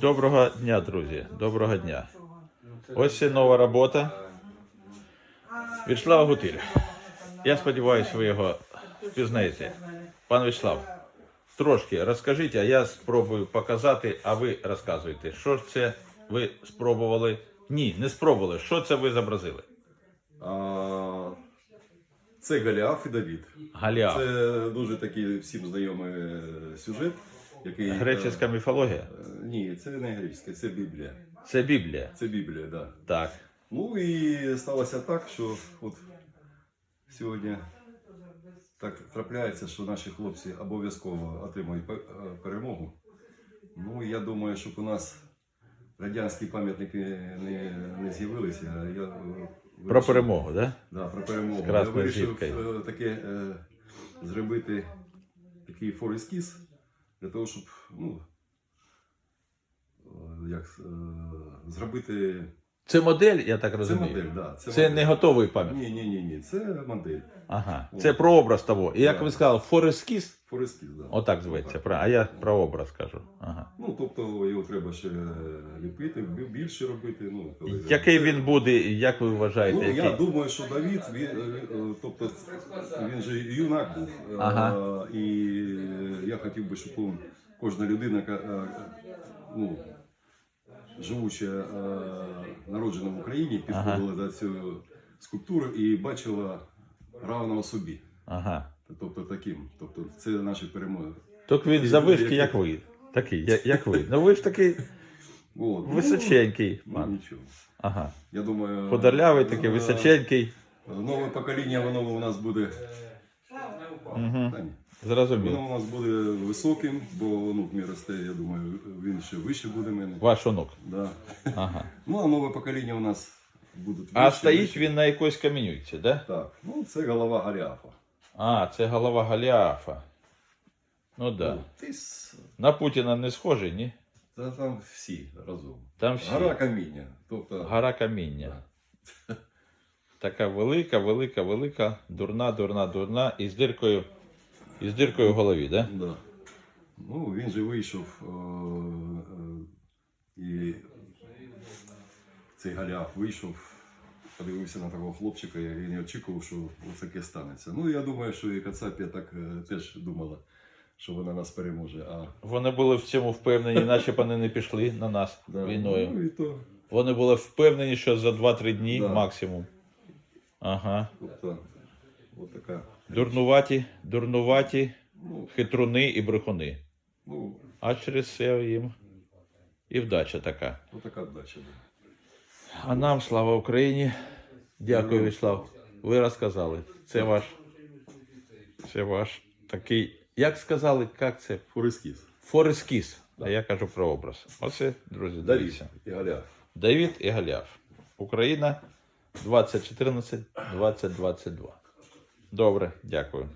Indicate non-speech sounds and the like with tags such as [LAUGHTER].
Доброго дня, друзі. Доброго дня. Ось і нова робота. Вячеслав Гутиль. Я сподіваюся, ви його впізнаєте. Пан Вячеслав, трошки розкажіть, а я спробую показати, а ви розказуєте, що ж це ви спробували? Ні, не спробували. Що це ви зобразили? А, це Голіаф і Давід. Галіаф. Це дуже такий всім знайомий е, сюжет, який. Греческа е, міфологія? е, Ні, це не греческа, це Біблія. Це Біблія. Це Біблія, так. Да. Так. Ну і сталося так, що от сьогодні так трапляється, що наші хлопці обов'язково отримують е, перемогу. Ну я думаю, щоб у нас радянські пам'ятники не, не з'явилися. Я, е, Про перемогу, так? Да, про перемогу. З Я вирішив таке зробити такий форескіз для того, щоб ну, е, як, е, зробити. Це модель, я так Це розумію. модель, да, це, Це модель. не готовий пам'ятник. Ні, ні, ні, ні, це модель. Ага. Це про образ того. І як Да. ви сказали, форескіз? Форескіз, да. Отак зветься. Про- А я про образ кажу. Ага. Ну, тобто його треба ще ліпити, бі- більше робити. Ну, коли- Який він буде, як ви вважаєте? Ну, який? я думаю, що Давід, він, е, е, тобто, він же юнак був. Е, Ага. І я хотів би, щоб он, кожна людина, яка, е, ну, живуча, е, народжена в Україні, підходила до цієї скульптури і бачила равного собі. Ага. Тобто таким. Тобто це наші перемоги. Так він завишки, як ви. Такий, я- як ви. Ну ви ж такий [LAUGHS] От. Ну, височенький. Ну, пан. нічого. Ага. Я думаю, Подолявий такий, е, височенький. Нове покоління, воно у нас буде. Угу. Та ні. Зрозумів. Воно у нас буде високим, бо онук мій росте, я думаю, він ще вище буде мене. Ваш онук. Да. Ага. Ну, а нове покоління у нас будуть А стоїть він на якоїсь камінюці, да? Так, ну це голова Голіафа. А, це голова Голіафа. Ну да. Ну, ти с- На Путіна не схожий, ні? Та там всі разом. Там всі. Гора каміння. Тобто, Гора каміння. Така велика, велика, велика, дурна, дурна, дурна, і з диркою, і з диркою в голові, да? да. ну, він же вийшов е, е, і цей Голіаф вийшов, подивився на такого хлопчика, і не очікував, що ось таке станеться. Ну, я думаю, що і Кацапія так е, теж думала, що вона нас переможе. А Вони були в цьому впевнені, наче вони не пішли на нас [LAUGHS] да, війною. Ну, і то, Вони були впевнені, що за 2-3 дні Да. максимум. Ага. тобто, от така. Дурнуваті, дурнуваті, Ну, хитруни і брехуни. ну, А через це їм і вдача така. от така вдача. Да. А нам слава Україні. Дякую, Вячеслав. Ви розказали. Це ваш. Це ваш такий. Як сказали, як це? Форескіз. Форескіз. А я кажу про образ. Оце, друзі, Давід дивіться. і Голіаф. Давід і Галяв. Україна 2014-2022. Добре, дякую.